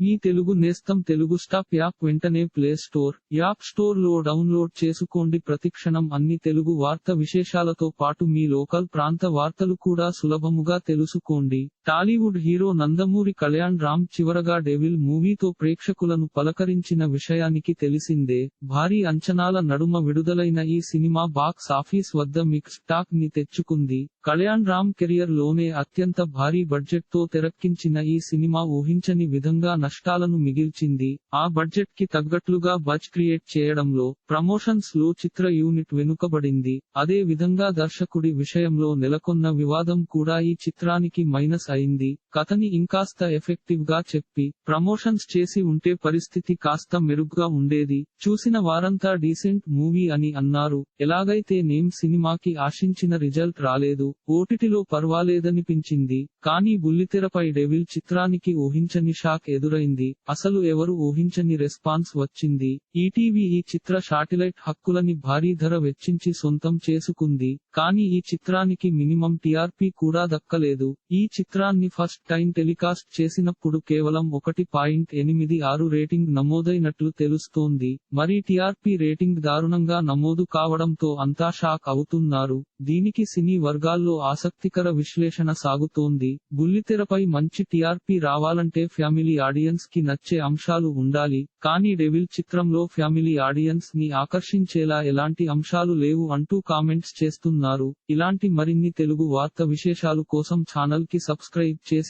మీ తెలుగు నేస్తం Telugu stop app వెంటనే play store app స్టోర్లో డౌన్లోడ్ చేసుకోండి. ప్రతిక్షణం అన్ని తెలుగు వార్త విశేషాలతో పాటు మీ లోకల్ ప్రాంత వార్తలు కూడా సులభముగా తెలుసుకోండి. టాలీవుడ్ హీరో నందమూరి కళ్యాణ్ రామ్ చివరగా డెవిల్ మూవీతో ప్రేక్షకులను పలకరించిన విషయానికి తెలిసిందే భారీ అంచనాల నడుమ విడుదలైన ఈ సినిమా బాక్స్ ఆఫీస్ వద్ద మిక్స్ టాక్ని తెచ్చుకుంది. కళ్యాణ్ రామ్ కెరియర్లోనే అత్యంత భారీ బడ్జెట్తో తెరక్కించిన ఈ సినిమా ఊహించని విధంగా నష్టాలను మిగిల్చింది. ఆ బడ్జెట్కి తగ్గట్లుగా బజ్ క్రియేట్ చేయడంలో ప్రమోషన్స్లో చిత్ర యూనిట్ వెనుకబడింది. అదే విధంగా దర్శకుడి విషయంలో నెలకొన్న వివాదం కూడా ఈ చిత్రానికి మైనస్ అయింది. కథని ఇంకాస్త ఎఫెక్టివ్గా చెప్పి ప్రమోషన్స్ చేసి ఉంటే పరిస్థితి కాస్త మెరుగ్గా ఉండేది. చూసిన వారంతా డీసెంట్ మూవీ అని అన్నారు. ఎలాగైతే నేమ్ సినిమాకి ఆశించిన రిజల్ట్ రాలేదు ఓటిటిలో పర్వాలేదనిపించింది. కానీ బుల్లితెరపై డెవిల్ చిత్రానికి ఊహించని షాక్ ఎదురైంది. అసలు ఎవరు ఊహించని రెస్పాన్స్ వచ్చింది. ఈటీవీ ఈ చిత్ర శాటిలైట్ హక్కులని భారీ ధర వెచ్చించి సొంతం చేసుకుంది. కానీ ఈ చిత్రానికి మినిమం టీఆర్పీ కూడా దక్కలేదు. ఈ చిత్రాన్ని ఫస్ట్ టైం టెలికాస్ట్ చేసినప్పుడు కేవలం ఒకటి పాయింట్ ఎనిమిది ఆరు రేటింగ్ నమోదైనట్లు తెలుస్తోంది. మరి టీఆర్పీ రేటింగ్ దారుణంగా నమోదు కావడంతో అంతా షాక్ అవుతున్నారు. దీనికి సినీ వర్గాల్లో ఆసక్తికర విశ్లేషణ సాగుతోంది. బుల్లితెరపై మంచి టీఆర్పీ రావాలంటే ఫ్యామిలీ ఆడియన్స్కి నచ్చే అంశాలు ఉండాలి. కానీ డెవిల్ చిత్రంలో ఫ్యామిలీ ఆడియన్స్ని ఆకర్షించేలా ఎలాంటి అంశాలు లేవు అంటూ కామెంట్స్ చేస్తున్నారు. ఇలాంటి మరిన్ని తెలుగు వార్త విశేషాలు కోసం ఛానల్కి సబ్స్క్రైబ్ చేసి